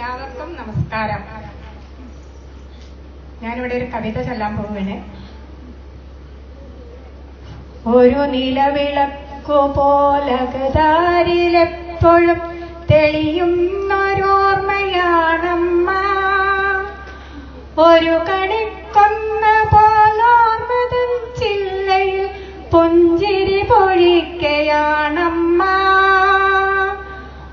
എല്ലാവർക്കും നമസ്കാരം. ഞാനിവിടെ ഒരു കവിത ചൊല്ലാൻ പോവുകയാണ്. ഒരു നിലവിളക്കു പോലകതാരിലെപ്പോഴും തെളിയുന്നൊരോർമ്മയാണമ്മ. ഒരു കണിക്കൊന്ന പോലോർമ്മതൻ ചില്ലയിൽ പുഞ്ചിരി പൊഴിക്കയാണമ്മ.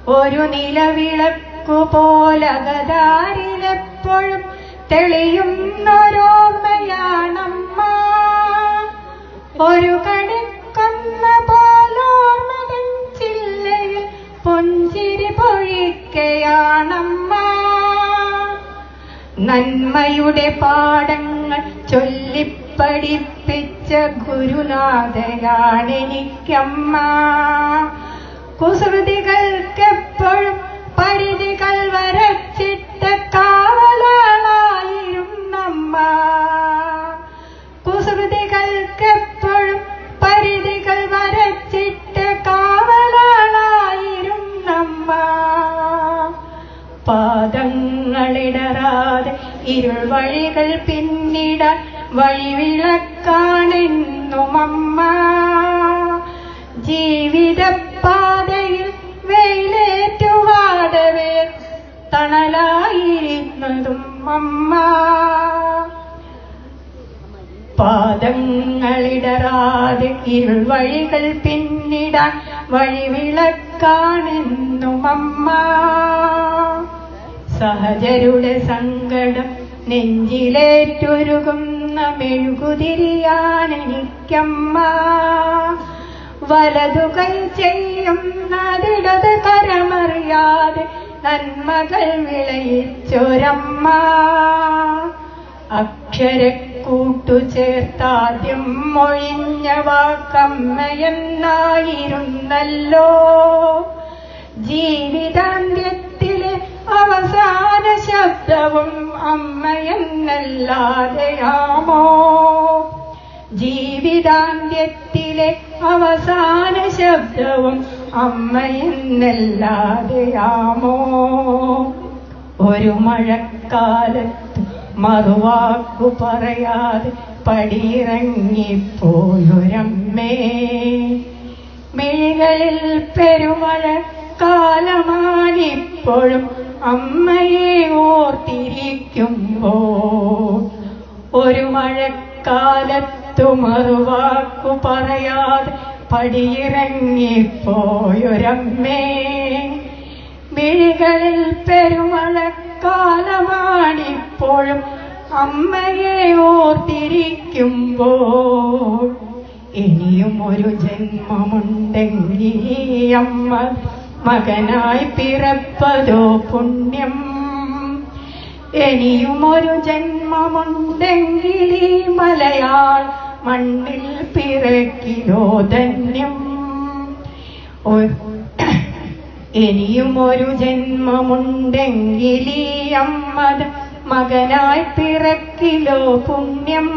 ഒരു നിലവിളക്കു പോലകതാരിലെപ്പോഴും തെളിയുന്നൊരോർമ്മയാണമ്മ. ഒരു കണിക്കൊന്ന പോലോർമ്മകൾ ചില്ലയിൽ പുഞ്ചിരി പൊഴിക്കയാണമ്മ. നന്മയുടെ പാഠങ്ങൾ ചൊല്ലിപ്പഠിപ്പിച്ച ഗുരുനാഥയാണെനിക്കമ്മ. കുസൃതികൾക്കെപ്പോഴും ഇരുൾ വഴികൾ പിന്നിടാൻ വഴിവിളക്കാണെന്നുമമ്മ ജീവിതപ്പാതയിൽ വെയിലേറ്റുവാടവേ തണലായിരുന്നതും അമ്മ പാദങ്ങളിടറാതെ ഇരുൾ വഴികൾ പിന്നിടാൻ വഴിവിളക്കാണെന്നും അമ്മ സഹജരുടെ സങ്കടം നെഞ്ചിലേറ്റുരുകുന്ന മെഴുകുതിരിയാണെനിക്കമ്മ വലതുകൈ ചെയ്യുന്നതിടത് കരമറിയാതെ നന്മകൾ വിളയിച്ചൊരമ്മ. അക്ഷരക്കൂട്ടു ചേർത്താദ്യം മൊഴിഞ്ഞ വാക്കമ്മയെന്നായിരുന്നല്ലോ ശബ്ദവും അമ്മയെന്നല്ലാതെയാമോ? ജീവിതാന്ത്യത്തിലെ അവസാന ശബ്ദവും അമ്മയെന്നല്ലാതെയാമോ? ഒരു മഴക്കാലത്ത് മറുവാക്കു പറയാതെ പടിയിറങ്ങിപ്പോയൊരമ്മേ. പെരുമഴ പെരുമഴക്കാലമാണിപ്പോഴും അമ്മയെ ഓർത്തിരിക്കുമ്പോ ഒരു മഴക്കാലത്തു മറുവാക്കു പറയാതെ പടിയിറങ്ങിപ്പോയൊരമ്മേ. മിഴികളിൽ പെരുമഴക്കാലമാണിപ്പോഴും അമ്മയെ ഓർത്തിരിക്കുമ്പോൾ ഇനിയും ഒരു ജന്മമുണ്ടെങ്കിൽ അമ്മ മകനായി പിറപ്പതോ പുണ്യം. ഇനിയും ഒരു മലയാൾ മണ്ണിൽ പിറക്കിലോ ധന്യം ഇനിയും ഒരു ജന്മമുണ്ടെങ്കിൽ ഈ അമ്മത മകനായി പിറക്കിലോ പുണ്യം.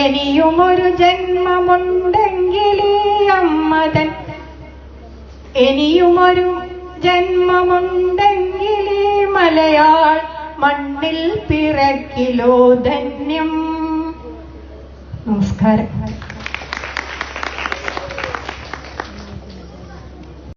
ഇനിയും ഒരു ജന്മമുണ്ടെങ്കിൽ അമ്മതൻ ഇനിയുമൊരു ജന്മമുണ്ടെങ്കിൽ ഈ മലയാൾ മണ്ണിൽ പിറക്കിലോ ധന്യം. നമസ്കാരം.